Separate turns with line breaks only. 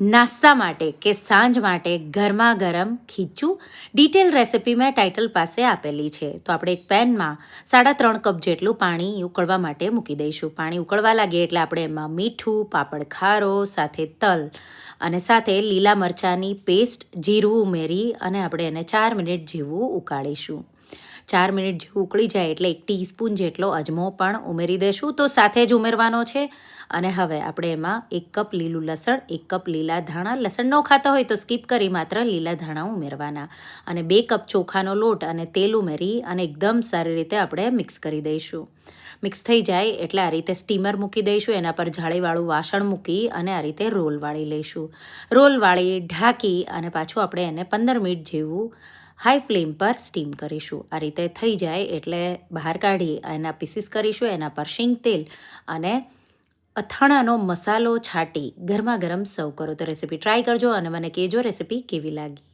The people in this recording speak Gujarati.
નાસ્તા માટે કે સાંજ માટે ગરમા ગરમ ખીચું? ડિટેલ રેસિપી મેં ટાઇટલ પાસે આપેલી છે. તો આપણે એક પેનમાં સાડા ત્રણ કપ જેટલું પાણી ઉકળવા માટે મૂકી દઈશું. પાણી ઉકળવા લાગે એટલે આપણે એમાં મીઠું, પાપડ ખારો, સાથે તલ અને સાથે લીલા મરચાંની પેસ્ટ જીરું ઉમેરી અને આપણે એને ચાર મિનિટ જેવું ઉકાળીશું. ચાર મિનિટ જેવું ઉકળી જાય એટલે એક ટીસ્પૂન જેટલો અજમો પણ ઉમેરી દઈશું તો સાથે જ ઉમેરવાનો છે. અને હવે આપણે એમાં એક કપ લીલું લસણ, એક કપ લીલા ધાણા. લસણ ન ખાતા હોય તો સ્કીપ કરી માત્ર લીલા ધાણા ઉમેરવાના. અને બે કપ ચોખાનો લોટ અને તેલ ઉમેરી અને એકદમ સારી રીતે આપણે મિક્સ કરી દઈશું. મિક્સ થઈ જાય એટલે આ રીતે સ્ટીમર મૂકી દઈશું. એના પર જાળીવાળું વાસણ મૂકી અને આ રીતે રોલ વાળી લઈશું. રોલ વાળી ઢાંકી અને પાછું આપણે એને પંદર મિનિટ જેવું હાઈ ફ્લેમ પર સ્ટીમ કરીશું. આ રીતે થઈ જાય એટલે બહાર કાઢી એના પીસીસ કરીશું, એના પર શીંગ તેલ અને અથાણાનો મસાલો છાંટી ગરમા ગરમ સર્વ કરો. તો રેસીપી ટ્રાય કરજો અને મને કહેજો રેસીપી કેવી લાગી.